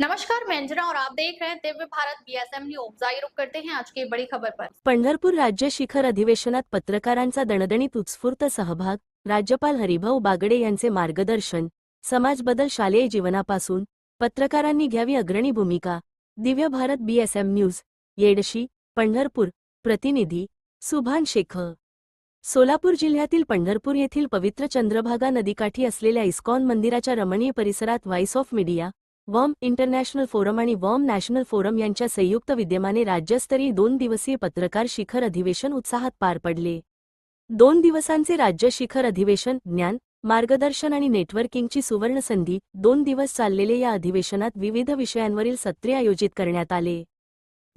नमस्कार मैं अंजना और आप देख रहे हैं दिव्य भारत बीएसएम न्यूज आइए करते हैं आज की बड़ी खबर पर। पंढरपूर राज्य शिखर अधिवेशनात पत्रकारांचा दणदणीत उत्स्फूर्त सहभाग राज्यपाल हरिभाऊ बागडे यांचे मार्गदर्शन समाज बदल शालेय जीवनापासून पत्रकारांनी घ्यावी अग्रणी भूमिका दिव्य भारत बीएसएम न्यूज येडशी पंढरपूर प्रतिनिधी सुभान शेख सोलापूर जिल्ह्यातील पंढरपूर येथील पवित्र चंद्रभागा नदीकाठी असलेल्या इस्कॉन मंदिराच्या रमणीय परिसरात voice of media warm international forum आणि वॉर्म नॅशनल फोरम यांच्या संयुक्त विद्यमाने राज्यस्तरीय दोन दिवसीय पत्रकार शिखर अधिवेशन उत्साहात पार पडले. दोन दिवसांचे राज्य शिखर अधिवेशन ज्ञान मार्गदर्शन आणि नेटवर्किंगची सुवर्णसंधी दोन दिवस चाललेले या अधिवेशनात विविध विषयांवरील सत्रे आयोजित करण्यात आले.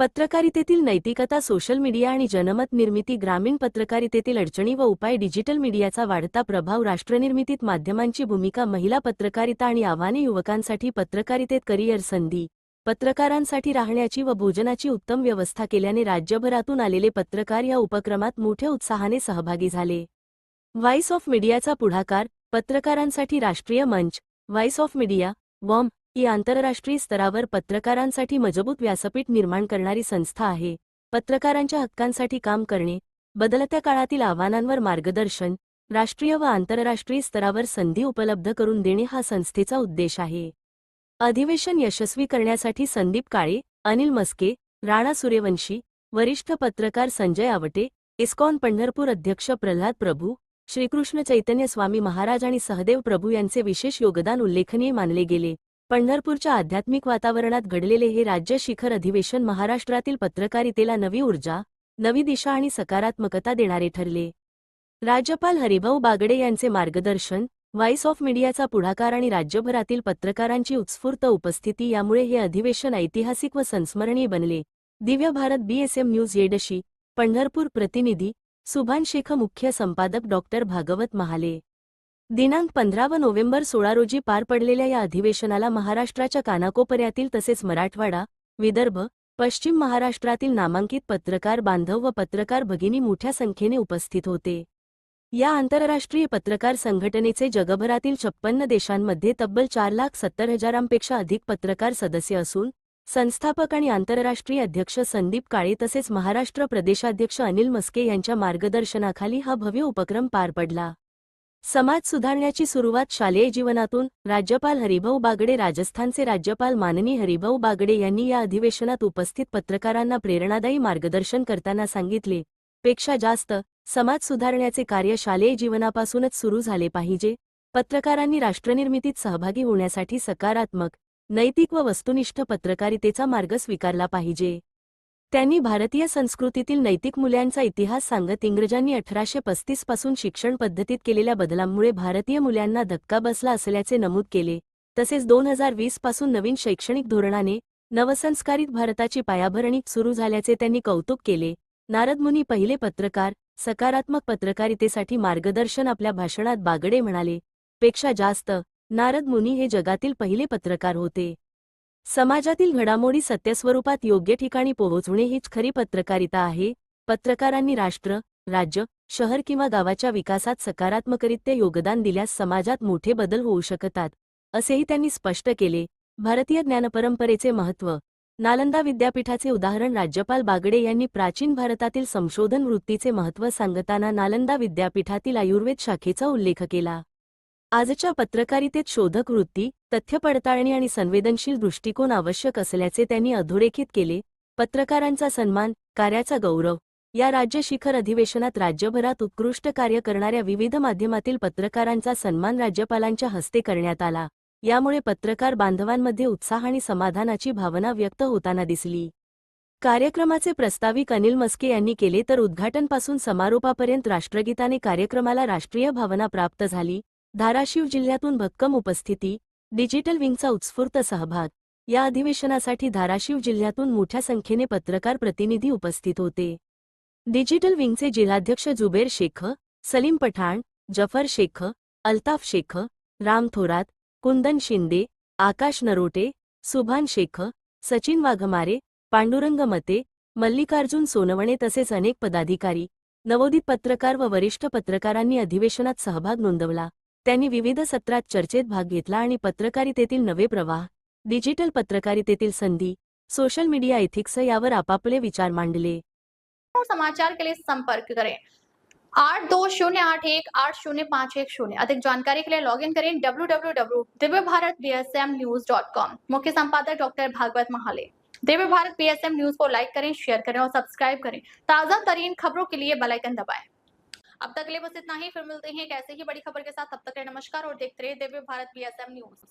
पत्रकारितेतील नैतिकता सोशल मीडिया आणि जनमत निर्मिती ग्रामीण पत्रकारितेतील अडचणी व उपाय डिजिटल मीडियाचा वाढता प्रभाव राष्ट्रनिर्मितीत माध्यमांची भूमिका महिला पत्रकारिता आणि आव्हाने युवकांसाठी पत्रकारितेत करिअर संधी पत्रकारांसाठी राहण्याची व भोजनाची उत्तम व्यवस्था केल्याने राज्यभरातून आलेले पत्रकार या उपक्रमात मोठ्या उत्साहाने सहभागी झाले. व्हॉइस ऑफ मीडियाचा पुढाकार पत्रकारांसाठी राष्ट्रीय मंच व्हॉइस ऑफ मीडिया वॉम ही आंतरराष्ट्रीय स्तरावर पत्रकारांसाठी मजबूत व्यासपीठ निर्माण करणारी संस्था आहे. पत्रकारांच्या हक्कांसाठी काम करणे बदलत्या काळातील आव्हानांवर मार्गदर्शन राष्ट्रीय व आंतरराष्ट्रीय स्तरावर संधी उपलब्ध करून देणे हा संस्थेचा उद्देश आहे. अधिवेशन यशस्वी करण्यासाठी संदीप काळे अनिल मस्के राणा सूर्यवंशी वरिष्ठ पत्रकार संजय आवटे इस्कॉन पंढरपूर अध्यक्ष प्रल्हाद प्रभू श्रीकृष्ण चैतन्य स्वामी महाराज आणि सहदेव प्रभू यांचे विशेष योगदान उल्लेखनीय मानले गेले. पंढरपूरच्या आध्यात्मिक वातावरणात घडलेले हे राज्य शिखर अधिवेशन महाराष्ट्रातील पत्रकारितेला नवी ऊर्जा नवी दिशा आणि सकारात्मकता देणारे ठरले. राज्यपाल हरिभाऊ बागडे यांचे मार्गदर्शन व्हॉइस ऑफ मीडियाचा पुढाकार आणि राज्यभरातील पत्रकारांची उत्स्फूर्त उपस्थिती यामुळे हे अधिवेशन ऐतिहासिक व संस्मरणीय बनले. दिव्य भारत बीएसएम न्यूज येडशी पंढरपूर प्रतिनिधी सुभान शेख मुख्य संपादक डॉक्टर भागवत महाले. दिनांक पंधरा व नोव्हेंबर सोळा रोजी पार पडलेल्या या अधिवेशनाला महाराष्ट्राच्या कानाकोपऱ्यातील तसेच मराठवाडा विदर्भ पश्चिम महाराष्ट्रातील नामांकित पत्रकार बांधव व पत्रकार भगिनी मोठ्या संख्येने उपस्थित होते. या आंतरराष्ट्रीय पत्रकार संघटनेचे जगभरातील छप्पन्न देशांमध्ये तब्बल चार लाख सत्तर हजारांपेक्षा अधिक पत्रकार सदस्य असून संस्थापक आणि आंतरराष्ट्रीय अध्यक्ष संदीप काळे तसेच महाराष्ट्र प्रदेशाध्यक्ष अनिल मस्के यांच्या मार्गदर्शनाखाली हा भव्य उपक्रम पार पडला. समाज सुधारण्याची सुरुवात शालेय जीवनातून राज्यपाल हरिभाऊ बागडे राजस्थानचे राज्यपाल माननी हरिभाऊ बागडे यांनी या अधिवेशनात उपस्थित पत्रकारांना प्रेरणादायी मार्गदर्शन करताना सांगितले. पेक्षा जास्त समाज सुधारण्याचे कार्य शालेय जीवनापासूनच सुरू झाले पाहिजे. पत्रकारांनी राष्ट्रनिर्मितीत सहभागी होण्यासाठी सकारात्मक नैतिक व वस्तुनिष्ठ पत्रकारितेचा मार्ग स्वीकारला पाहिजे. त्यांनी भारतीय संस्कृतीतील नैतिक मूल्यांचा इतिहास सांगत इंग्रजांनी अठराशे पस्तीसपासून शिक्षण पद्धतीत केलेल्या बदलांमुळे भारतीय मुलांना धक्का बसला असल्याचे नमूद केले. तसेच दोन हजार वीसपासून नवीन शैक्षणिक धोरणाने नवसंस्कारित भारताची पायाभरणी सुरू झाल्याचे त्यांनी कौतुक केले. नारदमुनी पहिले पत्रकार सकारात्मक पत्रकारितेसाठी मार्गदर्शन आपल्या भाषणात बागडे म्हणाले पेक्षा जास्त नारद मुनी हे जगातील पहिले पत्रकार होते. समाजातील घडामोडी सत्यस्वरूपात योग्य ठिकाणी पोहोचवणे हीच खरी पत्रकारिता आहे. पत्रकारांनी राष्ट्र राज्य शहर किंवा गावाच्या विकासात सकारात्मकरित्या योगदान दिल्यास समाजात मोठे बदल होऊ शकतात असेही त्यांनी स्पष्ट केले. भारतीय ज्ञानपरंपरेचे महत्त्व. नालंदा विद्यापीठाचे उदाहरण राज्यपाल बागडे यांनी प्राचीन भारतातील संशोधन वृत्तीचे महत्त्व सांगताना नालंदा विद्यापीठातील आयुर्वेद शाखेचा उल्लेख केला. आजच्या पत्रकारितेत शोधक वृत्ती तथ्य पडताळणी आणि संवेदनशील दृष्टिकोन आवश्यक असल्याचे त्यांनी अधोरेखित केले. पत्रकारांचा सन्मान कार्याचा गौरव. या राज्य शिखर अधिवेशनात राज्यभरात उत्कृष्ट कार्य करणाऱ्या विविध माध्यमातील पत्रकारांचा सन्मान राज्यपालांच्या हस्ते करण्यात आला. यामुळे पत्रकार बांधवांमध्ये उत्साह आणि समाधानाची भावना व्यक्त होताना दिसली. कार्यक्रमाचे प्रस्ताविक अनिल मस्के यांनी केले तर उद्घाटनपासून समारोपापर्यंत राष्ट्रगीताने कार्यक्रमाला राष्ट्रीय भावना प्राप्त झाली. धाराशिव जिल्ह्यातून भक्कम उपस्थिती डिजिटल विंगचा उत्स्फूर्त सहभाग. या अधिवेशनासाठी धाराशिव जिल्ह्यातून मोठ्या संख्येने पत्रकार प्रतिनिधी उपस्थित होते. डिजिटल विंगचे जिल्हाध्यक्ष जुबेर शेख सलीम पठाण जफर शेख अल्ताफ शेख राम थोरात कुंदन शिंदे आकाश नरोटे सुभान शेख सचिन वाघमारे पांडुरंग मते मल्लिकार्जुन सोनवणे तसेच अनेक पदाधिकारी नवोदित पत्रकार व वरिष्ठ पत्रकारांनी अधिवेशनात सहभाग नोंदवला. त्यांनी विविध सत्रात चर्चेत भाग घेतला आणि पत्रकारितेतील नवे प्रवाह डिजिटल पत्रकारितेतील संधी सोशल मीडिया एथिक्स यावर आपापले विचार मांडले. समाचार के लिए संपर्क करें. आठ दो शून्य आठ एक आठ शून्य पाँच एक शून्य. अधिक जानकारी के लिए लॉग इन करें W W W Divya Bharat B S M news dot com मुख्य संपादक doctor Bhagwat Mahale. Divya Bharat B S M news को लाइक करें शेयर करें और सब्सक्राइब करें. ताजा तरीन खबरों के लिए बेलाइकन दबाएं। अब तक के लिए बस इतना ही। फिर मिलते हैं एक ऐसे ही बड़ी खबर के साथ। तब तक रहे नमस्कार और देखते रहे दिव्य भारत बी न्यूज